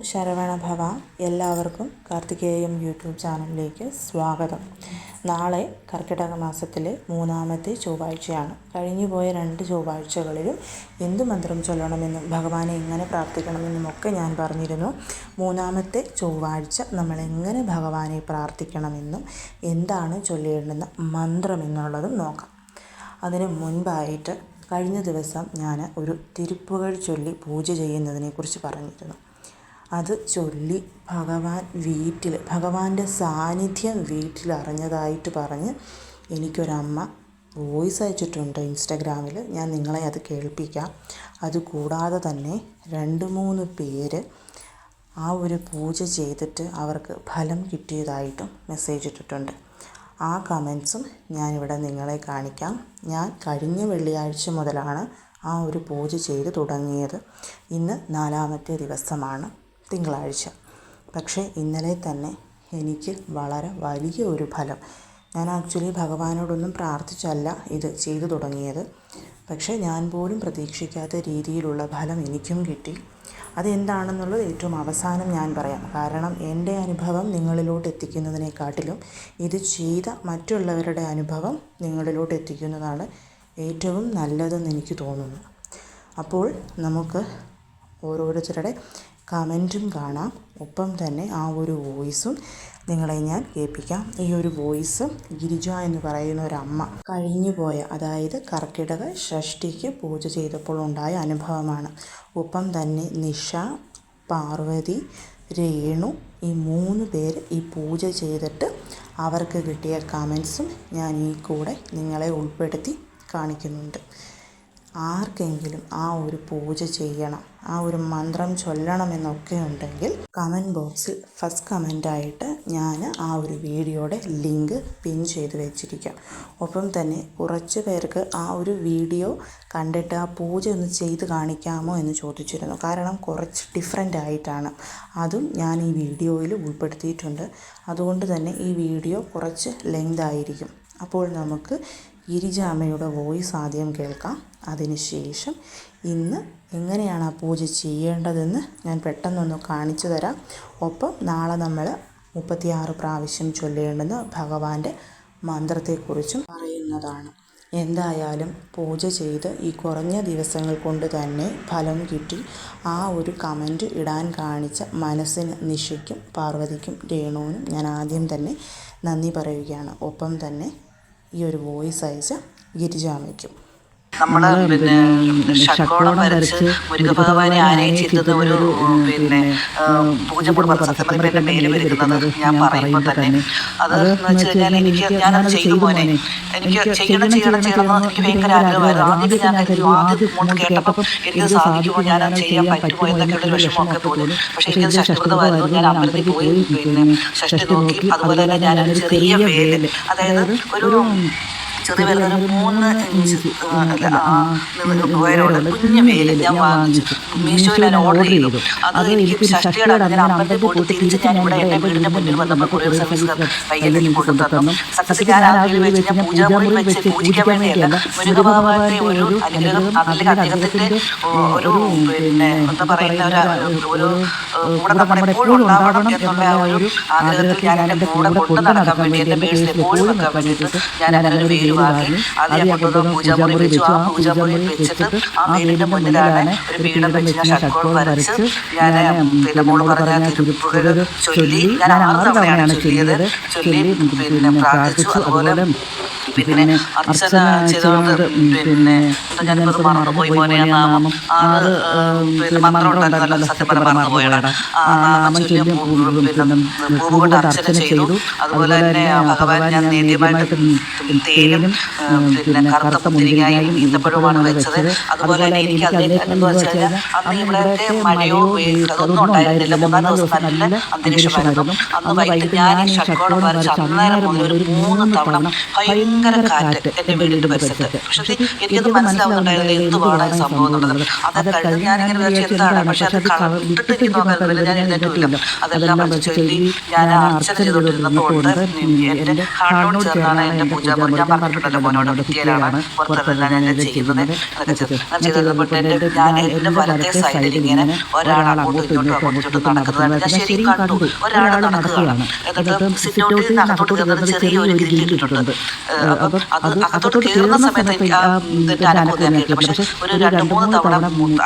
ശരവണ ഭവ എല്ലാവർക്കും കാർത്തികേയം യൂട്യൂബ് ചാനലിലേക്ക് സ്വാഗതം. നാളെ കർക്കിടക മാസത്തിലെ മൂന്നാമത്തെ ചൊവ്വാഴ്ചയാണ്. കഴിഞ്ഞുപോയ രണ്ട് ചൊവ്വാഴ്ചകളിലും എന്ത് മന്ത്രം ചൊല്ലണമെന്നും ഭഗവാനെ എങ്ങനെ പ്രാർത്ഥിക്കണമെന്നും ഒക്കെ ഞാൻ പറഞ്ഞിരുന്നു. മൂന്നാമത്തെ ചൊവ്വാഴ്ച നമ്മൾ എങ്ങനെ ഭഗവാനെ പ്രാർത്ഥിക്കണമെന്നും എന്താണ് ചൊല്ലേണ്ടുന്ന മന്ത്രം എന്നുള്ളതും നോക്കാം. അതിന് മുൻപായിട്ട് കഴിഞ്ഞ ദിവസം ഞാൻ ഒരു തിരുപ്പുകൾ ചൊല്ലി പൂജ ചെയ്യുന്നതിനെക്കുറിച്ച് പറഞ്ഞിരുന്നു. അത് ചൊല്ലി ഭഗവാൻ വീട്ടിൽ ഭഗവാന്റെ സാന്നിധ്യം വീട്ടിൽ അറിഞ്ഞതായിട്ട് പറഞ്ഞ് എനിക്കൊരമ്മ വോയിസ് അയച്ചിട്ടുണ്ട് ഇൻസ്റ്റഗ്രാമിൽ ഞാൻ നിങ്ങളെ അത് കേൾപ്പിക്കാം. അതുകൂടാതെ തന്നെ രണ്ട് മൂന്ന് പേര് ആ ഒരു പൂജ ചെയ്തിട്ട് അവർക്ക് ഫലം കിട്ടിയതായിട്ടും മെസ്സേജ് ഇട്ടിട്ടുണ്ട്. ആ കമൻസും ഞാനിവിടെ നിങ്ങളെ കാണിക്കാം. ഞാൻ കഴിഞ്ഞ വെള്ളിയാഴ്ച മുതലാണ് ആ ഒരു പൂജ ചെയ്ത് തുടങ്ങിയത്. ഇന്ന് നാലാമത്തെ ദിവസമാണ്. തിങ്കളാഴ്ച. പക്ഷേ ഇന്നലെ തന്നെ എനിക്ക് വളരെ വലിയ ഒരു ഫലം. ഞാൻ ആക്ച്വലി ഭഗവാനോടൊന്നും പ്രാർത്ഥിച്ചല്ല ഇത് ചെയ്തു തുടങ്ങിയത്. പക്ഷേ ഞാൻ പോലും പ്രതീക്ഷിക്കാത്ത രീതിയിലുള്ള ഫലം എനിക്കും കിട്ടി. അതെന്താണെന്നുള്ളത് ഏറ്റവും അവസാനം ഞാൻ പറയാം. കാരണം എന്റെ അനുഭവം നിങ്ങളിലോട്ട് എത്തിക്കുന്നതിനെക്കാട്ടിലും ഇത് ചെയ്ത മറ്റുള്ളവരുടെ അനുഭവം നിങ്ങളിലോട്ട് എത്തിക്കുന്നതാണ് ഏറ്റവും നല്ലതെന്ന് എനിക്ക് തോന്നുന്നു. അപ്പോൾ നമുക്ക് ഓരോരുത്തരുടെ കമന്റും കാണാം. ഒപ്പം തന്നെ ആ ഒരു വോയിസും നിങ്ങളെ ഞാൻ കേൾപ്പിക്കാം. ഈ ഒരു വോയിസ് ഗിരിജ എന്ന് പറയുന്ന ഒരു അമ്മ കഴിഞ്ഞു പോയ അതായത് കർക്കിടക ഷഷ്ടിക്ക് പൂജ ചെയ്തപ്പോൾ ഉണ്ടായ അനുഭവമാണ്. ഒപ്പം തന്നെ നിഷ പാർവതി രേണു ഈ മൂന്ന് പേര് ഈ പൂജ ചെയ്തിട്ട് അവർക്ക് കിട്ടിയ കമൻസും ഞാൻ ഈ കൂടെ നിങ്ങളെ ഉൾപ്പെടുത്തി കാണിക്കുന്നുണ്ട്. ആർക്കെങ്കിലും ആ ഒരു പൂജ ചെയ്യണം. ആ ഒരു മന്ത്രം ചൊല്ലണമെന്നൊക്കെ ഉണ്ടെങ്കിൽ കമന്റ് ബോക്സിൽ ഫസ്റ്റ് കമന്റായിട്ട് ഞാൻ ആ ഒരു വീഡിയോയുടെ ലിങ്ക് പിൻ ചെയ്ത് വെച്ചിരിക്കാം. ഒപ്പം തന്നെ കുറച്ച് പേർക്ക് ആ ഒരു വീഡിയോ കണ്ടിട്ട് ആ പൂജ ഒന്ന് ചെയ്ത് കാണിക്കാമോ എന്ന് ചോദിച്ചിരുന്നു. കാരണം കുറച്ച് ഡിഫറെന്റ് ആയിട്ടാണ്. അതും ഞാൻ ഈ വീഡിയോയിൽ ഉൾപ്പെടുത്തിയിട്ടുണ്ട്. അതുകൊണ്ട് തന്നെ ഈ വീഡിയോ കുറച്ച് ലെങ്ത് ആയിരിക്കും. അപ്പോൾ നമുക്ക് ഗിരിജ അമ്മയുടെ വോയിസ് ആദ്യം കേൾക്കാം. അതിനുശേഷം ഇന്ന് എങ്ങനെയാണ് ആ പൂജ ചെയ്യേണ്ടതെന്ന് ഞാൻ പെട്ടെന്നൊന്ന് കാണിച്ചു തരാം. ഒപ്പം നാളെ നമ്മൾ മുപ്പത്തിയാറ് പ്രാവശ്യം ചൊല്ലേണ്ടുന്ന ഭഗവാന്റെ മന്ത്രത്തെക്കുറിച്ചും പറയുന്നതാണ്. എന്തായാലും പൂജ ചെയ്ത് ഈ കുറഞ്ഞ ദിവസങ്ങൾ കൊണ്ട് തന്നെ ഫലം കിട്ടി. ആ ഒരു കമന്റ് ഇടാൻ കാണിച്ച മനസ്സിന് നിഷയ്ക്കും പാർവതിക്കും രേണുവിനും ഞാൻ ആദ്യം തന്നെ നന്ദി പറയുകയാണ്. ഒപ്പം തന്നെ ഈ ഒരു വോയിസ് അയച്ച ഗിരിജാമയ്ക്കും നമ്മൾ പിന്നെ ഷഡ്കോണം വരച്ച് മുരുകഭഗവാനെ ആനയിച്ചിരുന്നത് ഒരു പിന്നെ പൂജപ്പെടുമ്പോൾ സത്യം എന്റെ പേര് വരുന്നത് ഞാൻ പറയുമ്പോൾ തന്നെ. അത് എന്ന് വെച്ച് കഴിഞ്ഞാൽ എനിക്ക് ഞാനത് ചെയ്തു മോനെ എനിക്ക് ചെയ്യണം ചെയ്യണം ചെയ്യണം എന്ന് എനിക്ക് ഭയങ്കര ആഗ്രഹമായിരുന്നു. ആദ്യം ഞാൻ കരുതി ആദ്യം മുമ്പ് കേട്ടപ്പോൾ എനിക്ക് സാധിക്കുമോ ഞാനത് ചെയ്യാൻ പറ്റുമോ എന്നൊക്കെ ഒരു വിഷമമൊക്കെ തോന്നി. പക്ഷേ എനിക്കത് ഷഷ്ടികൃതമായിരുന്നു ഞാൻ അമ്പലത്തിൽ പോയി പിന്നെ ഷഷ്ടി നോക്കി അതുപോലെ തന്നെ ഞാനൊരു ചെറിയ വേലിൽ അതായത് ഒരു ചെറിയ ഒരു മൂന്ന് ഇഞ്ച് ഉയരമുള്ള കുഞ്ഞു വേൽ ഞാൻ വാങ്ങിച്ചു. മീഷോയിൽ ഞാൻ ഓർഡർ ചെയ്തു. അത് എനിക്ക് ഷഷ്ടിയുടെ ഞാൻ അമ്പലത്തിൽ പോയിട്ട് തിരിച്ച് ഞാൻ ഇവിടെ എന്റെ വീടിന്റെ മുന്നിൽ വന്നപ്പോൾ കൊറിയർ സർവീസ് കയ്യിൽ എനിക്ക് കൊണ്ടു തന്നു. ഞാൻ ആ വീട് വെച്ച് ഞാൻ പൂജാമുറി വെച്ച് പൂജിക്കാൻ വേണ്ടിയല്ല. ഒരു അനുഗ്രഹം അല്ലെങ്കിൽ അദ്ദേഹത്തിന്റെ ഒരു പിന്നെ എന്താ പറയുന്ന ഒരു ഒരു കൂടെ നമ്മൾ എപ്പോഴും ഉണ്ടാവണം എന്നുള്ള ഒരു ആഗ്രഹത്തിൽ ഞാൻ എന്റെ കൂടെ കൊണ്ടു നടക്കാൻ വേണ്ടി എന്റെ പേഴ്സിൽ എപ്പോഴും വെക്കാൻ വേണ്ടിയിട്ട് ഞാൻ അങ്ങനെ വേൽ വാങ്ങി അത് ഞാൻ കൊണ്ടുവന്ന് പൂജാമുറി വെച്ചു ആ പൂജാമുറി വെച്ചിട്ട് ആ വീടിന്റെ മുന്നിലാണ് ഒരു പീഠം വെച്ച് ഞാൻ ഷഡ്കോൺ വരച്ച് ഞാൻ പിന്നെ മോൾ പറഞ്ഞ തിരുപ്പുകൾ ചൊല്ലി ഞാൻ ആറ് തവണയാണ് ചൊല്ലിയത് ചൊല്ലി പിന്നെ പ്രാർത്ഥിച്ചു അതുപോലെ പിന്നെ അർച്ചന ചെയ്തത് പിന്നെ ഞാനിപ്പത് മറന്നുപോയി മോനെ ആ നാമം ആറ് പിന്നെ മന്ത്രം ഉണ്ടായിരുന്നല്ലോ ആ നാമം ചൊല്ലി അർച്ചന ചെയ്തു. അതുപോലെ തന്നെ ഭഗവാൻ ഞാൻ നേദ്യമായിട്ട് തേനും പിന്നെ കറുത്ത മുന്തിരിങ്ങായും ഈന്തപ്പഴവുമാണ് വെച്ചത് അതുപോലെ തന്നെ എനിക്ക് അതിനെ എന്ന് വെച്ചാൽ അന്ന് ഇവിടെ മഴയോ ഒന്നും അതൊന്നും ഉണ്ടായിരുന്നില്ല മൂന്നാം ദിവസം നല്ല അന്തരീക്ഷമായിരുന്നു അന്ന് വൈകിട്ട് ഞാൻ ഈ ഷഡ്കോണം വരച്ച് അന്നേരം മുതൽ ഒരു മൂന്ന് തവണ ഭയങ്കര കാറ്റ് എന്റെ വീടിന്റെ പരിസരത്ത് പക്ഷേ എനിക്കത് മനസ്സിലാവുന്നുണ്ടായിരുന്നില്ല എന്തുവാണ് സംഭവം എന്നുള്ളത് അത് കഴിഞ്ഞ് ഞാനിങ്ങനെ വിചാരിച്ചു എന്താണ് പക്ഷെ അത് കണ്ടിട്ട് എനിക്ക് നോക്കാറില്ല ഞാൻ എഴുന്നേറ്റില്ല അതെല്ലാം പഠിച്ച് ചൊല്ലി ഞാൻ അർച്ചന ചെയ്തുകൊണ്ടിരുന്നപ്പോൾ എന്റെ ഹാർട്ടോട് ചേർന്നാണ് എന്റെ പൂജ ഞാൻ പറഞ്ഞിട്ടുണ്ടല്ലോ മോനോട് ഭിത്തിയിലാണ് പുറത്തെല്ലാം ഞാൻ ചെയ്യുന്നത് എന്നൊക്കെ ചെയ്തു. അങ്ങനെ ചെയ്തപ്പോൾ എന്റെ ഞാൻ എന്റെ വലത്തെ സൈഡിൽ ഇങ്ങനെ ഒരാൾ അങ്ങോട്ടും ഇങ്ങോട്ടും അങ്ങോട്ടും ഇങ്ങോട്ടും ഞാൻ ശരിക്കും കണ്ടു ഒരാൾ നടക്കുകയാണ് എന്നിട്ട് സിറ്റൗട്ടിൽ നിന്ന് അകത്തോട്ട് കയറുന്നത് ചെറിയൊരു ഗ്രില്ല് ഇട്ടിട്ടുണ്ട് ഏഹ് അപ്പം അത് അകത്തോട്ട് കയറുന്ന സമയത്ത് എനിക്ക് അനുഭവം ഞാൻ കേട്ടു പക്ഷേ ഒരു രണ്ട് മൂന്ന് തവണ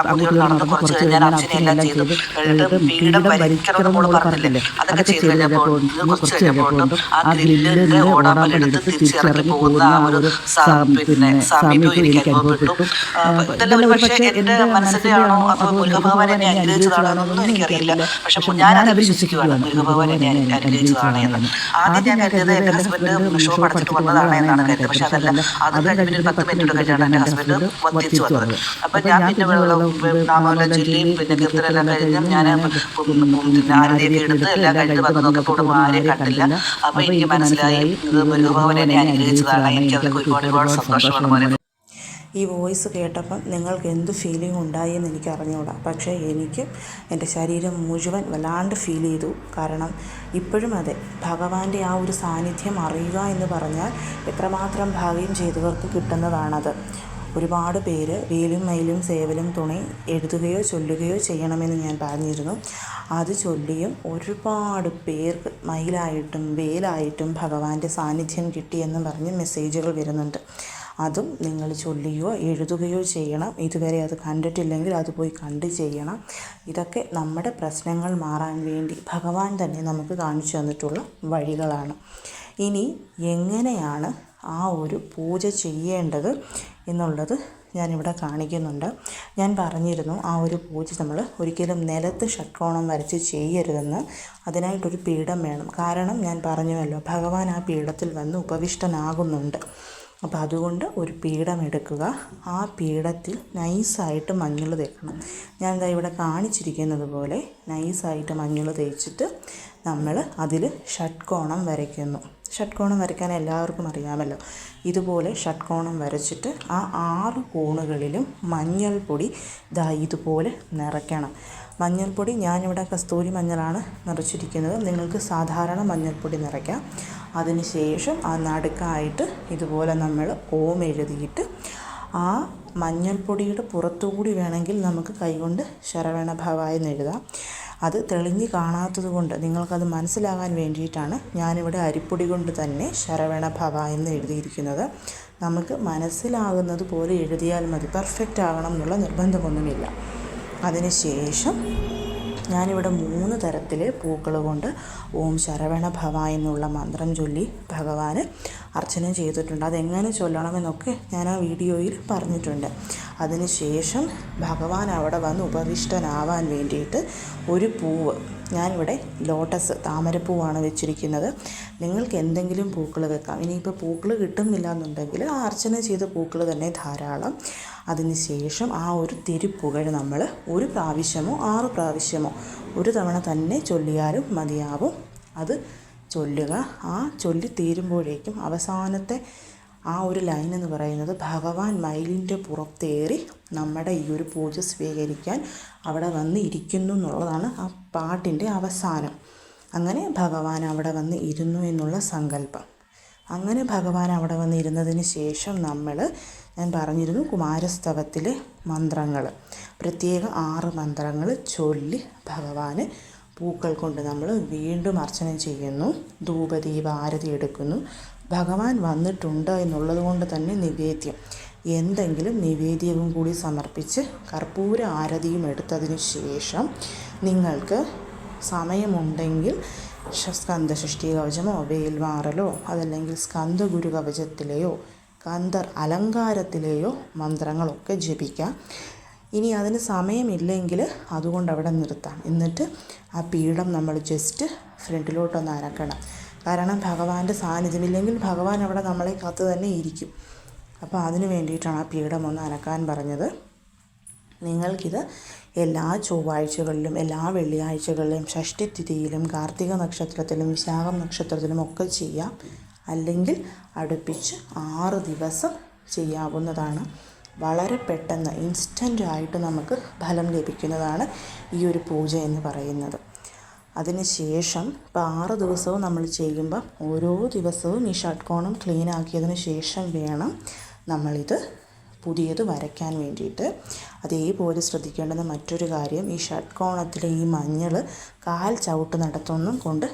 അങ്ങോട്ട് നടന്ന് കുറച്ച് കഴിഞ്ഞ് ഞാൻ അർച്ചനയെല്ലാം ചെയ്തു എന്നിട്ട് നമ്മൾ പറഞ്ഞില്ലേ അതൊക്കെ ചെയ്ത് കഴിഞ്ഞപ്പോൾ കുറച്ച് കഴിഞ്ഞപ്പോൾ ആ ഗ്രില്ലിന്റെ ഓടാമ്പലെടുത്ത് തിരിച്ചിറങ്ങി പോകുന്ന ആ ഒരു പിന്നെ സാമീപ്യം എനിക്ക് അനുഭവപ്പെട്ടു ആ, ഇതെല്ലാം ഒരു പക്ഷേ എന്റെ മനസ്സിന്റെ അപ്പോൾ മുരുകഭഗവാൻ എന്നെ അനുഗ്രഹിച്ചതാണോ എന്നൊന്നും എനിക്കറിയില്ല പക്ഷെ ഞാൻ അത് വിശ്വസിക്കുകയാണ് മുരുകഭഗവാൻ എന്നെ അനുഗ്രഹിച്ചതാണ് ആദ്യം ഞാൻ കരുതിയത് എന്റെ ഹസ്ബൻഡ് ഷോ പഠിച്ചിട്ട് വന്നതാണ് എന്നാണ് കരുതിയത് പക്ഷെ അതല്ല അത് കഴിഞ്ഞ് പത്ത് മിനിറ്റ് കഴിഞ്ഞാണ് എന്റെ ഹസ്ബൻഡ് തിരിച്ചു വന്നത് അപ്പം ഞാൻ പിന്നെ നാമോല നാമോലം ചൊല്ലി പിന്നെ കീർത്തനെല്ലാം കഴിഞ്ഞ് ഞാൻ ആരതിയൊക്കെ എടുത്ത് എല്ലാം കഴിഞ്ഞ് വന്ന് നോക്കപ്പോഴും ആരെയും കണ്ടില്ല അപ്പോൾ എനിക്ക് മനസ്സിലായി ഇത് മുരുകഭഗവാൻ എന്നെ അനുഗ്രഹിച്ചതാണ് എനിക്ക് ഒരുപാട് ഒരുപാട് സന്തോഷമാണ് മോനെ. ഈ വോയിസ് കേട്ടപ്പം നിങ്ങൾക്ക് എന്ത് ഫീലിംഗ് ഉണ്ടായി എന്ന് എനിക്ക് അറിഞ്ഞുകൂടാ. പക്ഷേ എനിക്ക് എന്റെ ശരീരം മുഴുവൻ വല്ലാണ്ട് ഫീൽ ചെയ്തു. കാരണം ഇപ്പോഴും അതെ ഭഗവാന്റെ ആ ഒരു സാന്നിധ്യം അറിയുക എന്ന് പറഞ്ഞാൽ എത്രമാത്രം ഭാഗ്യം ചെയ്തവർക്ക് കിട്ടുന്നതാണത്. ഒരുപാട് പേര് വേലും മയിലും സേവലും തുണി എഴുതുകയോ ചൊല്ലുകയോ ചെയ്യണമെന്ന് ഞാൻ പറഞ്ഞിരുന്നു. അത് ചൊല്ലിയും ഒരുപാട് പേർക്ക് മയിലായിട്ടും വേലായിട്ടും ഭഗവാന്റെ സാന്നിധ്യം കിട്ടിയെന്ന് പറഞ്ഞ് മെസ്സേജുകൾ വരുന്നുണ്ട്. അതും നിങ്ങൾ ചൊല്ലുകയോ എഴുതുകയോ ചെയ്യണം. ഇതുവരെ അത് കണ്ടിട്ടില്ലെങ്കിൽ അത് പോയി കണ്ട് ചെയ്യണം. ഇതൊക്കെ നമ്മുടെ പ്രശ്നങ്ങൾ മാറാൻ വേണ്ടി ഭഗവാൻ തന്നെ നമുക്ക് കാണിച്ചു തന്നിട്ടുള്ള വഴികളാണ്. ഇനി എങ്ങനെയാണ് ആ ഒരു പൂജ ചെയ്യേണ്ടത് എന്നുള്ളത് ഞാനിവിടെ കാണിക്കുന്നുണ്ട്. ഞാൻ പറഞ്ഞിരുന്നു ആ ഒരു പൂജ നമ്മൾ ഒരിക്കലും നിലത്ത് ഷട്കോണം വരച്ച് ചെയ്യരുതെന്ന് അതിനായിട്ടൊരു പീഠം വേണം. കാരണം ഞാൻ പറഞ്ഞുവല്ലോ ഭഗവാൻ ആ പീഠത്തിൽ വന്ന് ഉപവിഷ്ടനാകുന്നുണ്ട്. അപ്പോൾ അതുകൊണ്ട് ഒരു പീഠം എടുക്കുക. ആ പീഠത്തിൽ നൈസായിട്ട് മഞ്ഞൾ തേക്കണം. ഞാൻ ഇതാ ഇവിടെ കാണിച്ചിരിക്കുന്നത് പോലെ നൈസായിട്ട് മഞ്ഞൾ തേച്ചിട്ട് നമ്മൾ അതിൽ ഷട്കോണം വരയ്ക്കുന്നു. ഷട്കോണം വരയ്ക്കാൻ എല്ലാവർക്കും അറിയാമല്ലോ. ഇതുപോലെ ഷട്കോണം വരച്ചിട്ട് ആ ആറ് കോണുകളിലും മഞ്ഞൾപ്പൊടി ദാ ഇതുപോലെ നിറയ്ക്കണം. മഞ്ഞൾപ്പൊടി ഞാനിവിടെ കസ്തൂരി മഞ്ഞളാണ് നിറച്ചിരിക്കുന്നത്. നിങ്ങൾക്ക് സാധാരണ മഞ്ഞൾപ്പൊടി നിറയ്ക്കാം. അതിനുശേഷം ആ നടുക്കായിട്ട് ഇതുപോലെ നമ്മൾ ഓം എഴുതിയിട്ട് ആ മഞ്ഞൾപ്പൊടിയുടെ പുറത്തുകൂടി വേണമെങ്കിൽ നമുക്ക് കൈകൊണ്ട് ശരവണ ഭവായി എന്ന് എഴുതാം. അത് തെളിഞ്ഞ് കാണാത്തത് കൊണ്ട് നിങ്ങൾക്കത് മനസ്സിലാകാൻ വേണ്ടിയിട്ടാണ് ഞാനിവിടെ അരിപ്പൊടി കൊണ്ട് തന്നെ ശരവണ ഭവ എന്ന് എഴുതിയിരിക്കുന്നത്. നമുക്ക് മനസ്സിലാകുന്നത് പോലെ എഴുതിയാൽ മതി. പെർഫെക്റ്റ് ആകണം എന്നുള്ള നിർബന്ധമൊന്നുമില്ല. അതിന് ശേഷം ഞാനിവിടെ മൂന്ന് തരത്തിൽ പൂക്കൾ കൊണ്ട് ഓം ശരവണ ഭവ എന്നുള്ള മന്ത്രം ചൊല്ലി ഭഗവാന് അർച്ചന ചെയ്തിട്ടുണ്ട്. അതെങ്ങനെ ചൊല്ലണമെന്നൊക്കെ ഞാൻ ആ വീഡിയോയിൽ പറഞ്ഞിട്ടുണ്ട്. അതിനുശേഷം ഭഗവാൻ അവിടെ വന്ന് ഉപവിഷ്ടനാവാൻ വേണ്ടിയിട്ട് ഒരു പൂവ് ഞാനിവിടെ ലോട്ടസ് താമരപ്പൂവാണ് വെച്ചിരിക്കുന്നത്. നിങ്ങൾക്ക് എന്തെങ്കിലും പൂക്കൾ വെക്കാം. ഇനിയിപ്പോൾ പൂക്കൾ കിട്ടുന്നില്ല എന്നുണ്ടെങ്കിൽ ആ അർച്ചന ചെയ്ത പൂക്കൾ തന്നെ ധാരാളം. അതിന് ശേഷം ആ ഒരു തിരുപ്പുകഴ നമ്മൾ ഒരു പ്രാവശ്യമോ ആറ് പ്രാവശ്യമോ ഒരു തവണ തന്നെ ചൊല്ലിയാലും മതിയാവും. അത് ചൊല്ലുക. ആ ചൊല്ലി തീരുമ്പോഴേക്കും അവസാനത്തെ ആ ഒരു ലൈൻ എന്ന് പറയുന്നത് ഭഗവാൻ മയിലിന്റെ പുറത്തേറി നമ്മുടെ ഈ ഒരു പൂജ സ്വീകരിക്കാൻ അവിടെ വന്ന് ഇരിക്കുന്നു എന്നുള്ളതാണ് ആ പാട്ടിന്റെ അവസാനം. അങ്ങനെ ഭഗവാൻ അവിടെ വന്ന് ഇരുന്നു എന്നുള്ള സങ്കല്പം. അങ്ങനെ ഭഗവാൻ അവിടെ വന്ന് ഇരുന്നതിന് ശേഷം നമ്മൾ ഞാൻ പറഞ്ഞിരുന്നു കുമാരസ്തവത്തിലെ മന്ത്രങ്ങൾ. പ്രത്യേക ആറ് മന്ത്രങ്ങൾ ചൊല്ലി ഭഗവാന് പൂക്കൾ കൊണ്ട് നമ്മൾ വീണ്ടും അർച്ചന ചെയ്യുന്നു. ധൂപദീപ ആരതി എടുക്കുന്നു. ഭഗവാൻ വന്നിട്ടുണ്ട് എന്നുള്ളത് കൊണ്ട് തന്നെ നിവേദ്യം. എന്തെങ്കിലും നിവേദ്യവും കൂടി സമർപ്പിച്ച് കർപ്പൂര ആരതിയും എടുത്തതിന് ശേഷം നിങ്ങൾക്ക് സമയമുണ്ടെങ്കിൽ സ്കന്ധ സൃഷ്ടി കവചമോ വേൽമാറലോ അതല്ലെങ്കിൽ സ്കന്ദഗുരു കവചത്തിലെയോ കന്ദർ അലങ്കാരത്തിലെയോ മന്ത്രങ്ങളൊക്കെ ജപിക്കാം. ഇനി അതിന് സമയമില്ലെങ്കിൽ അതുകൊണ്ട് അവിടെ നിർത്താം. എന്നിട്ട് ആ പീഠം നമ്മൾ ജസ്റ്റ് ഫ്രണ്ടിലോട്ടൊന്ന് അനക്കണം. കാരണം ഭഗവാന്റെ സാന്നിധ്യം ഇല്ലെങ്കിൽ ഭഗവാൻ അവിടെ നമ്മളെ കാത്തു തന്നെ ഇരിക്കും. അപ്പോൾ അതിന് വേണ്ടിയിട്ടാണ് ആ പീഠം ഒന്ന് അനക്കാൻ പറഞ്ഞത്. നിങ്ങൾക്കിത് എല്ലാ ചൊവ്വാഴ്ചകളിലും എല്ലാ വെള്ളിയാഴ്ചകളിലും ഷഷ്ടിതിഥിയിലും കാർത്തിക നക്ഷത്രത്തിലും വിശാഖം നക്ഷത്രത്തിലും ഒക്കെ ചെയ്യാം. അല്ലെങ്കിൽ അടുപ്പിച്ച് ആറ് ദിവസം ചെയ്യാവുന്നതാണ്. വളരെ പെട്ടെന്ന് ഇൻസ്റ്റന്റ് ആയിട്ട് നമുക്ക് ഫലം ലഭിക്കുന്നതാണ് ഈ ഒരു പൂജ എന്ന് പറയുന്നത്. അതിന് ശേഷം ഇപ്പോൾ ആറ് ദിവസവും നമ്മൾ ചെയ്യുമ്പോൾ ഓരോ ദിവസവും ഈ ഷട്ട്കോണം ക്ലീൻ ആക്കിയതിന് ശേഷം വേണം നമ്മളിത് പുതിയത് വരയ്ക്കാൻ വേണ്ടിയിട്ട്. അതേപോലെ ശ്രദ്ധിക്കേണ്ടുന്ന മറ്റൊരു കാര്യം ഈ ഷട്ട്കോണത്തിലെ ഈ മഞ്ഞൾ കാൽ ചവിട്ട് നടത്തൊന്നും കൊണ്ട്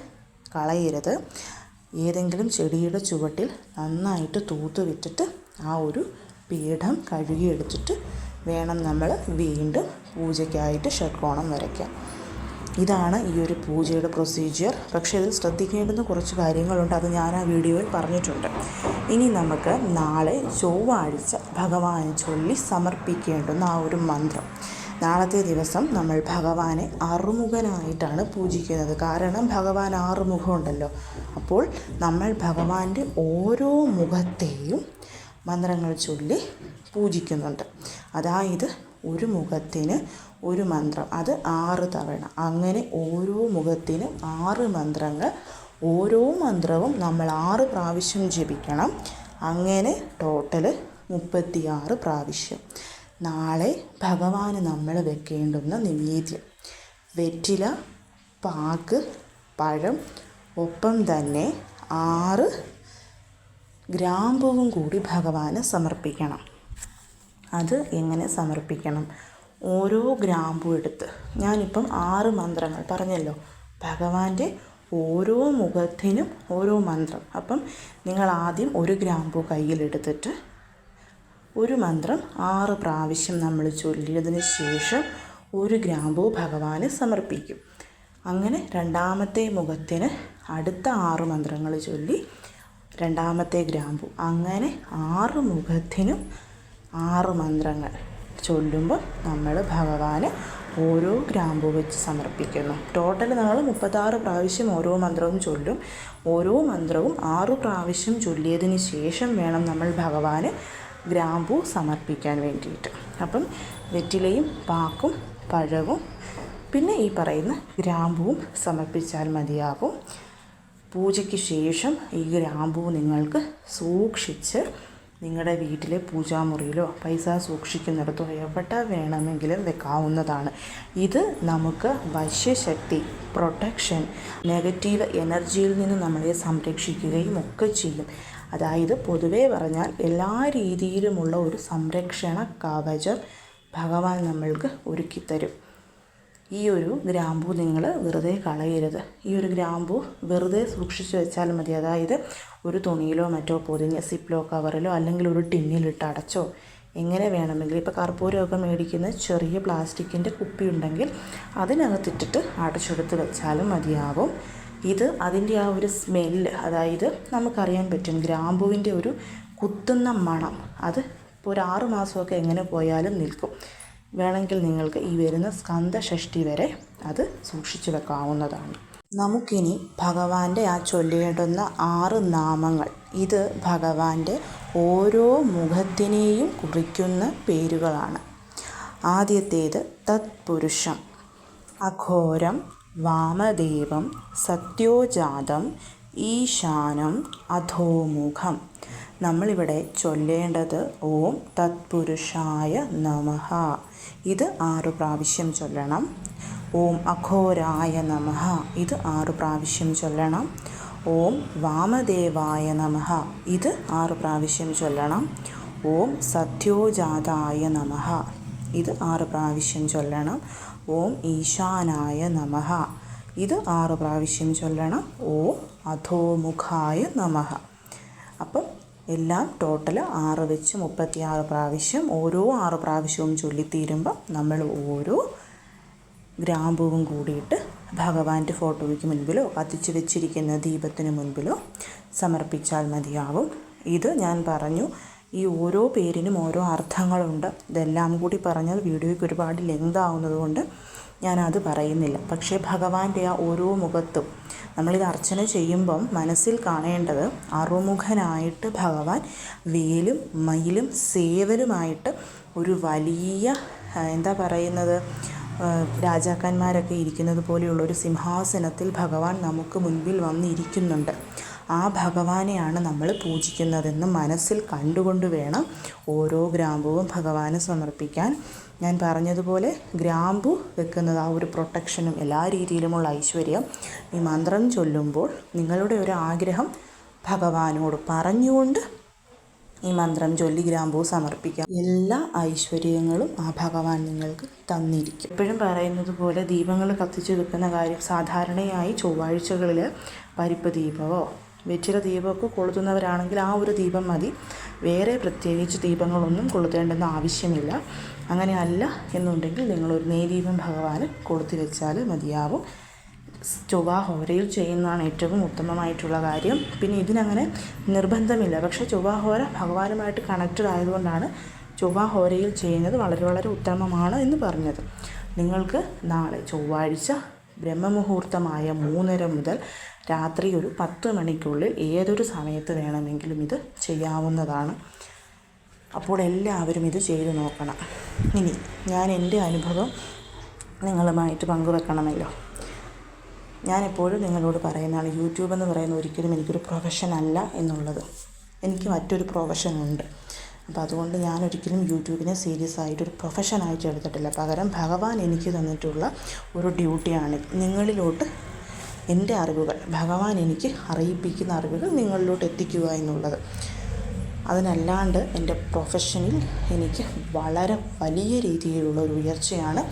കളയരുത്. ഏതെങ്കിലും ചെടിയുടെ ചുവട്ടിൽ നന്നായിട്ട് തൂത്ത് വിറ്റിട്ട് ആ ഒരു പീഠം കഴുകിയെടുത്തിട്ട് വേണം നമ്മൾ വീണ്ടും പൂജയ്ക്കായിട്ട് ഷഡ്കോണം വരയ്ക്കാൻ. ഇതാണ് ഈ ഒരു പൂജയുടെ പ്രൊസീജിയർ പക്ഷേ ഇതിൽ ശ്രദ്ധിക്കേണ്ടുന്ന കുറച്ച് കാര്യങ്ങളുണ്ട്. അത് ഞാൻ ആ വീഡിയോയിൽ പറഞ്ഞിട്ടുണ്ട്. ഇനി നമുക്ക് നാളെ ചൊവ്വാഴ്ച ഭഗവാനെ ചൊല്ലി സമർപ്പിക്കേണ്ടുന്ന ആ ഒരു മന്ത്രം. നാളത്തെ ദിവസം നമ്മൾ ഭഗവാനെ അറുമുഖനായിട്ടാണ് പൂജിക്കുന്നത്. കാരണം ഭഗവാൻ ആറുമുഖമുണ്ടല്ലോ. അപ്പോൾ നമ്മൾ ഭഗവാന്റെ ഓരോ മുഖത്തെയും മന്ത്രങ്ങൾ ചൊല്ലി പൂജിക്കുന്നുണ്ട്. അതായത് ഒരു മുഖത്തിന് ഒരു മന്ത്രം. അത് ആറ് തവണ. അങ്ങനെ ഓരോ മുഖത്തിനും ആറ് മന്ത്രങ്ങൾ. ഓരോ മന്ത്രവും നമ്മൾ ആറ് പ്രാവശ്യം ജപിക്കണം. അങ്ങനെ ടോട്ടൽ മുപ്പത്തിയാറ് പ്രാവശ്യം. നാളെ ഭഗവാന് നമ്മൾ വെക്കേണ്ടുന്ന നിവേദ്യം. വെറ്റില പാക്ക് പഴം ഒപ്പം തന്നെ ആറ് ഗ്രാമ്പുവും കൂടി ഭഗവാന് സമർപ്പിക്കണം. അത് എങ്ങനെ സമർപ്പിക്കണം? ഓരോ ഗ്രാമ്പു എടുത്ത്. ഞാനിപ്പം ആറ് മന്ത്രങ്ങൾ പറഞ്ഞല്ലോ. ഭഗവാന്റെ ഓരോ മുഖത്തിനും ഓരോ മന്ത്രം. അപ്പം നിങ്ങൾ ആദ്യം ഒരു ഗ്രാമ്പു കയ്യിലെടുത്തിട്ട് ഒരു മന്ത്രം ആറ് പ്രാവശ്യം നമ്മൾ ചൊല്ലിയതിന് ശേഷം ഒരു ഗ്രാമ്പു ഭഗവാന് സമർപ്പിക്കും. അങ്ങനെ രണ്ടാമത്തെ മുഖത്തിന് അടുത്ത ആറ് മന്ത്രങ്ങൾ ചൊല്ലി രണ്ടാമത്തെ ഗ്രാമ്പു. അങ്ങനെ ആറ് മുഖത്തിനും ആറ് മന്ത്രങ്ങൾ ചൊല്ലുമ്പോൾ നമ്മൾ ഭഗവാന് ഓരോ ഗ്രാമ്പു വെച്ച് സമർപ്പിക്കുന്നു. ടോട്ടൽ നമ്മൾ മുപ്പത്താറ് പ്രാവശ്യം ഓരോ മന്ത്രവും ചൊല്ലും. ഓരോ മന്ത്രവും ആറ് പ്രാവശ്യം ചൊല്ലിയതിന് ശേഷം വേണം നമ്മൾ ഭഗവാന് ഗ്രാമ്പു സമർപ്പിക്കാൻ വേണ്ടിയിട്ട്. അപ്പം വെറ്റിലയും പാക്കും പഴവും പിന്നെ ഈ പറയുന്ന ഗ്രാമ്പൂവും സമർപ്പിച്ചാൽ മതിയാകും. പൂജയ്ക്ക് ശേഷം ഈ ഗ്രാമ്പൂ നിങ്ങൾക്ക് സൂക്ഷിച്ച് നിങ്ങളുടെ വീട്ടിലെ പൂജാമുറിയിലോ പൈസ സൂക്ഷിക്കുന്നിടത്തോ എവിടെ വേണമെങ്കിലും വെക്കാവുന്നതാണ്. ഇത് നമുക്ക് വശ്യശക്തി പ്രൊട്ടക്ഷൻ നെഗറ്റീവ് എനർജിയിൽ നിന്ന് നമ്മളെ സംരക്ഷിക്കുകയും ഒക്കെ ചെയ്യും. അതായത് പൊതുവേ പറഞ്ഞാൽ എല്ലാ രീതിയിലുമുള്ള ഒരു സംരക്ഷണ കവചം ഭഗവാൻ നമ്മൾക്ക് ഒരുക്കിത്തരും. ഈ ഒരു ഗ്രാമ്പു നിങ്ങൾ വെറുതെ കളയരുത്. ഈ ഒരു ഗ്രാമ്പു വെറുതെ സൂക്ഷിച്ച് വെച്ചാൽ മതി. അതായത് ഒരു തുണിയിലോ മറ്റോ പൊതിഞ്ഞ് സിപ്ലോ കവറിലോ അല്ലെങ്കിൽ ഒരു ടിന്നിലിട്ട് അടച്ചോ എങ്ങനെ വേണമെങ്കിലും. ഇപ്പോൾ കർപ്പൂരമൊക്കെ മേടിക്കുന്ന ചെറിയ പ്ലാസ്റ്റിക്കിന്റെ കുപ്പി ഉണ്ടെങ്കിൽ അതിനകത്തിട്ടിട്ട് അടച്ചെടുത്ത് വെച്ചാലും മതിയാവും. ഇത് അതിന്റെ ആ ഒരു സ്മെല്ല് അതായത് നമുക്കറിയാൻ പറ്റും ഗ്രാമ്പൂവിന്റെ ഒരു കുത്തുന്ന മണം. അത് ഇപ്പോൾ ഒരു ആറ് മാസമൊക്കെ എങ്ങനെ പോയാലും നിൽക്കും. വേണമെങ്കിൽ നിങ്ങൾക്ക് ഈ വരുന്ന സ്കന്ധഷ്ടി വരെ അത് സൂക്ഷിച്ചു വെക്കാവുന്നതാണ്. നമുക്കിനി ഭഗവാന്റെ ആ ചൊല്ലിയിടുന്ന ആറ് നാമങ്ങൾ ഇത് ഭഗവാന്റെ ഓരോ മുഖത്തിനെയും കുറിക്കുന്ന പേരുകളാണ്. ആദ്യത്തേത് തത്പുരുഷം അഘോരം വാമദേവം സത്യോജാതം ഈശാനം അധോമുഖം. നമ്മളിവിടെ ചൊല്ലേണ്ടത് ഓം തത്പുരുഷായ നമഃ. ഇത് ആറു പ്രാവശ്യം ചൊല്ലണം. ഓം അഘോരായ നമഃ. ഇത് ആറു പ്രാവശ്യം ചൊല്ലണം. ഓം വാമദേവായ നമഃ. ഇത് ആറു പ്രാവശ്യം ചൊല്ലണം. ഓം സത്യോജാതായ നമഃ. ഇത് ആറ് പ്രാവശ്യം ചൊല്ലണം. ഓം ഈശാനായ നമഹ ഇത് ആറ് പ്രാവശ്യം ചൊല്ലണം. ഓ അധോമുഖായ നമഹ അപ്പം എല്ലാം ടോട്ടൽ ആറ് വെച്ച് മുപ്പത്തിയാറ് പ്രാവശ്യം ഓരോ ആറ് പ്രാവശ്യവും ചൊല്ലിത്തീരുമ്പം നമ്മൾ ഓരോ ഗ്രാമ്പൂവും കൂടിയിട്ട് ഭഗവാന്റെ ഫോട്ടോയ്ക്ക് മുൻപിലോ കത്തിച്ച് വെച്ചിരിക്കുന്ന ദീപത്തിന് മുൻപിലോ സമർപ്പിച്ചാൽ മതിയാവും. ഇത് ഞാൻ പറഞ്ഞു ഈ ഓരോ പേരിനും ഓരോ അർത്ഥങ്ങളുണ്ട്. ഇതെല്ലാം കൂടി പറഞ്ഞാൽ വീഡിയോയ്ക്ക് ഒരുപാട് ലെങ്ത് ആവുന്നതുകൊണ്ട് ഞാനത് പറയുന്നില്ല. പക്ഷേ ഭഗവാന്റെ ആ ഓരോ മുഖത്തും നമ്മളിത് അർച്ചന ചെയ്യുമ്പം മനസ്സിൽ കാണേണ്ടത് അറുമുഖനായിട്ട് ഭഗവാൻ വേലും മയിലും സേവലുമായിട്ട് ഒരു വലിയ എന്താ പറയുന്നത് രാജാക്കന്മാരൊക്കെ ഇരിക്കുന്നത് പോലെയുള്ള ഒരു സിംഹാസനത്തിൽ ഭഗവാൻ നമുക്ക് മുൻപിൽ വന്നിരിക്കുന്നുണ്ട്. ആ ഭഗവാനെയാണ് നമ്മൾ പൂജിക്കുന്നതെന്ന് മനസ്സിൽ കണ്ടുകൊണ്ട് വേണം ഓരോ ഗ്രാമ്പുവും ഭഗവാന് സമർപ്പിക്കാൻ. ഞാൻ പറഞ്ഞതുപോലെ ഗ്രാമ്പു വെക്കുന്നത് ആ ഒരു പ്രൊട്ടക്ഷനും എല്ലാ രീതിയിലുമുള്ള ഐശ്വര്യം. ഈ മന്ത്രം ചൊല്ലുമ്പോൾ നിങ്ങളുടെ ഒരു ആഗ്രഹം ഭഗവാനോട് പറഞ്ഞുകൊണ്ട് ഈ മന്ത്രം ചൊല്ലി ഗ്രാമ്പു സമർപ്പിക്കാം. എല്ലാ ഐശ്വര്യങ്ങളും ആ ഭഗവാൻ നിങ്ങൾക്ക് തന്നിരിക്കും. എപ്പോഴും പറയുന്നത് പോലെ ദീപങ്ങൾ കത്തിച്ചു വെക്കുന്ന കാര്യം സാധാരണയായി ചൊവ്വാഴ്ചകളിൽ പരിപ്പ് ദീപമോ വെറ്റില ദീപമൊക്കെ കൊളുത്തുന്നവരാണെങ്കിൽ ആ ഒരു ദീപം മതി. വേറെ പ്രത്യേകിച്ച് ദീപങ്ങളൊന്നും കൊളുത്തേണ്ടെന്ന് ആവശ്യമില്ല. അങ്ങനെയല്ല എന്നുണ്ടെങ്കിൽ നിങ്ങളൊരു നെയ്ദീപം ഭഗവാന് കൊളുത്തി വെച്ചാൽ മതിയാവും. ചൊവ്വ ഹോരയിൽ ചെയ്യുന്നതാണ് ഏറ്റവും ഉത്തമമായിട്ടുള്ള കാര്യം. പിന്നെ ഇതിനങ്ങനെ നിർബന്ധമില്ല. പക്ഷേ ചൊവ്വ ഹോര ഭഗവാനുമായിട്ട് കണക്റ്റഡ് ആയതുകൊണ്ടാണ് ചൊവ്വ ഹോരയിൽ ചെയ്യുന്നത് വളരെ വളരെ ഉത്തമമാണ് എന്ന് പറഞ്ഞത്. നിങ്ങൾക്ക് നാളെ ചൊവ്വാഴ്ച ബ്രഹ്മമുഹൂർത്തമായ മൂന്നര മുതൽ രാത്രി ഒരു പത്ത് മണിക്കുള്ളിൽ ഏതൊരു സമയത്ത് വേണമെങ്കിലും ഇത് ചെയ്യാവുന്നതാണ്. അപ്പോൾ എല്ലാവരും ഇത് ചെയ്ത് നോക്കണം. ഇനി ഞാൻ എന്റെ അനുഭവം നിങ്ങളുമായിട്ട് പങ്കുവെക്കണമല്ലോ. ഞാൻ എപ്പോഴും നിങ്ങളോട് പറയുന്നതാണ് യൂട്യൂബ് എന്ന് പറയുന്ന ഒരിക്കലും എനിക്കൊരു പ്രൊഫഷൻ അല്ല എന്നുള്ളത്. എനിക്ക് മറ്റൊരു പ്രൊഫഷനുണ്ട് അപ്പോൾ അതുകൊണ്ട് ഞാൻ ഒരിക്കലും യൂട്യൂബിനെ സീരിയസ് ആയിട്ട് ഒരു പ്രൊഫഷനായിട്ട് എടുത്തിട്ടില്ല. പകരം ഭഗവാൻ എനിക്ക് തന്നിട്ടുള്ള ഒരു ഡ്യൂട്ടിയാണ് നിങ്ങളിലോട്ട് എന്റെ അറിവുകൾ ഭഗവാൻ എനിക്ക് അറിയിപ്പിക്കുന്ന അറിവുകൾ നിങ്ങളിലോട്ട് എത്തിക്കുക എന്നുള്ളത്. അതിനല്ലാണ്ട് എന്റെ പ്രൊഫഷനിൽ എനിക്ക് വളരെ വലിയ രീതിയിലുള്ള ഒരു ഉയർച്ചയാണ്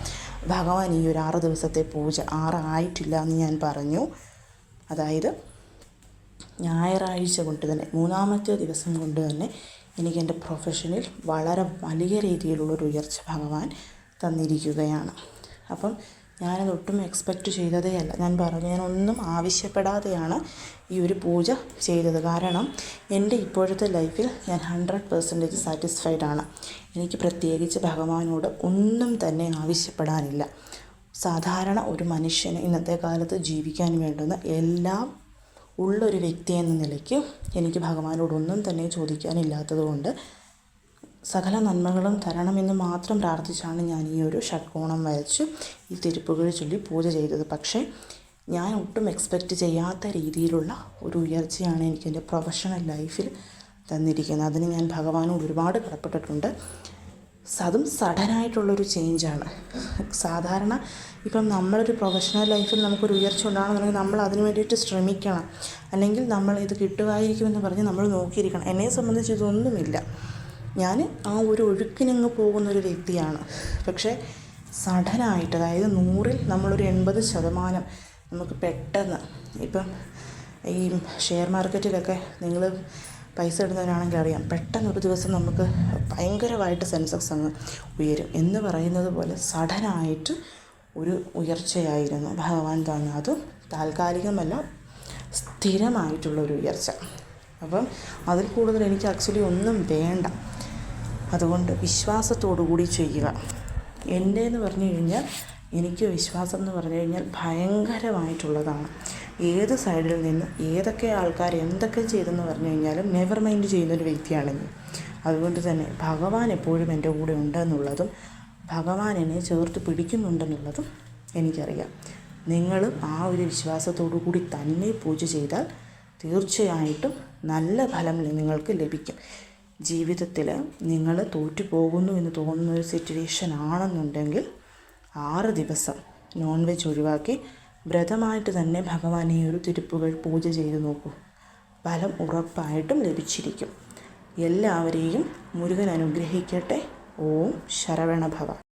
ഭഗവാൻ ഈ ഒരു ആറ് ദിവസത്തെ പൂജ. ആറായിട്ടില്ല എന്ന് ഞാൻ പറഞ്ഞു. അതായത് ഞായറാഴ്ച കൊണ്ട് തന്നെ മൂന്നാമത്തെ ദിവസം കൊണ്ട് തന്നെ എനിക്ക് എന്റെ പ്രൊഫഷനിൽ വളരെ വലിയ രീതിയിലുള്ളൊരു ഉയർച്ച ഭഗവാൻ തന്നിരിക്കുകയാണ്. അപ്പം ഞാനത് ഒട്ടും എക്സ്പെക്റ്റ് ചെയ്തതേ അല്ല. ഞാൻ പറഞ്ഞു ഞാനൊന്നും ആവശ്യപ്പെടാതെയാണ് ഈ ഒരു പൂജ ചെയ്തത്. കാരണം എന്റെ ഇപ്പോഴത്തെ ലൈഫിൽ ഞാൻ ഹൺഡ്രഡ് പെർസെന്റേജ് സാറ്റിസ്ഫൈഡ് ആണ്. എനിക്ക് പ്രത്യേകിച്ച് ഭഗവാനോട് ഒന്നും തന്നെ ആവശ്യപ്പെടാനില്ല. സാധാരണ ഒരു മനുഷ്യന് ഇന്നത്തെ കാലത്ത് ജീവിക്കാൻ വേണ്ടുന്ന എല്ലാം ഉള്ളൊരു വ്യക്തി എന്ന നിലയ്ക്ക് എനിക്ക് ഭഗവാനോടൊന്നും തന്നെ ചോദിക്കാനില്ലാത്തത് കൊണ്ട് സകല നന്മകളും തരണമെന്ന് മാത്രം പ്രാർത്ഥിച്ചാണ് ഞാൻ ഈ ഒരു ഷഡ്കോണം വരച്ച് ഈ തിരുപ്പുകൾ ചൊല്ലി പൂജ ചെയ്തത്. പക്ഷേ ഞാൻ ഒട്ടും എക്സ്പെക്റ്റ് ചെയ്യാത്ത രീതിയിലുള്ള ഒരു ഉയർച്ചയാണ് എനിക്ക് എന്റെ പ്രൊഫഷണൽ ലൈഫിൽ തന്നിരിക്കുന്നത്. അതിന് ഞാൻ ഭഗവാനോട് ഒരുപാട് കടപ്പെട്ടിട്ടുണ്ട്. അതും സഡനായിട്ടുള്ളൊരു ചേഞ്ചാണ് സാധാരണ ഇപ്പം നമ്മളൊരു പ്രൊഫഷണൽ ലൈഫിൽ നമുക്കൊരു ഉയർച്ച ഉണ്ടാകണമെന്നുണ്ടെങ്കിൽ നമ്മൾ അതിന് വേണ്ടിയിട്ട് ശ്രമിക്കണം. അല്ലെങ്കിൽ നമ്മൾ ഇത് കിട്ടുമായിരിക്കുമെന്ന് പറഞ്ഞ് നമ്മൾ നോക്കിയിരിക്കണം. എന്നെ സംബന്ധിച്ച് ഇതൊന്നുമില്ല. ഞാൻ ആ ഒരു ഒഴുക്കിനങ്ങ് പോകുന്നൊരു വ്യക്തിയാണ്. പക്ഷേ സഡനായിട്ട് അതായത് നൂറിൽ നമ്മളൊരു എൺപത് ശതമാനം നമുക്ക് പെട്ടെന്ന് ഇപ്പം ഈ ഷെയർ മാർക്കറ്റിലൊക്കെ നിങ്ങൾ പൈസ ഇടുന്നവരാണെങ്കിൽ അറിയാം പെട്ടെന്ന് ഒരു ദിവസം നമുക്ക് ഭയങ്കരമായിട്ട് സെൻസെക്സ് അങ്ങ് ഉയരും. എന്ന് പറയുന്നത് പോലെ സഡനായിട്ട് ഒരു ഉയർച്ചയായിരുന്നു ഭഗവാൻ തന്ന. അതും താൽക്കാലികമല്ല സ്ഥിരമായിട്ടുള്ള ഒരു ഉയർച്ച. അപ്പം അതിൽ കൂടുതൽ എനിക്ക് ആക്ച്വലി ഒന്നും വേണ്ട. അതുകൊണ്ട് വിശ്വാസത്തോടു കൂടി ചെയ്യുക. എന്റെ എന്ന് പറഞ്ഞു കഴിഞ്ഞാൽ എനിക്ക് വിശ്വാസം എന്ന് പറഞ്ഞു കഴിഞ്ഞാൽ ഭയങ്കരമായിട്ടുള്ളതാണ്. ഏത് സൈഡിൽ നിന്ന് ഏതൊക്കെ ആൾക്കാർ എന്തൊക്കെ ചെയ്തെന്ന് പറഞ്ഞു കഴിഞ്ഞാലും നെവർ മൈൻഡ് ചെയ്യുന്നൊരു വ്യക്തിയാണ് അതുകൊണ്ട് തന്നെ ഭഗവാൻ എപ്പോഴും എന്റെ കൂടെ ഉണ്ടെന്നുള്ളതും ഭഗവാൻ എന്നെ ചേർത്ത് പിടിക്കുന്നുണ്ടെന്നുള്ളതും എനിക്കറിയാം. നിങ്ങളും ആ ഒരു വിശ്വാസത്തോടു കൂടി തന്നെ പൂജ ചെയ്താൽ തീർച്ചയായിട്ടും നല്ല ഫലം നിങ്ങൾക്ക് ലഭിക്കും. ജീവിതത്തിൽ നിങ്ങൾ തോറ്റു പോകുന്നു എന്ന് തോന്നുന്ന ഒരു സിറ്റുവേഷൻ ആണെന്നുണ്ടെങ്കിൽ ആറ് ദിവസം നോൺ വെജ് ഒഴിവാക്കി വ്രതമായിട്ട് തന്നെ ഭഗവാനെ ഒരു തിരുപ്പുകൾ പൂജ ചെയ്ത് നോക്കൂ. ഫലം ഉറപ്പായിട്ടും ലഭിച്ചിരിക്കും. എല്ലാവരെയും മുരുകൻ അനുഗ്രഹിക്കട്ടെ. ഓം ശരവണഭവ.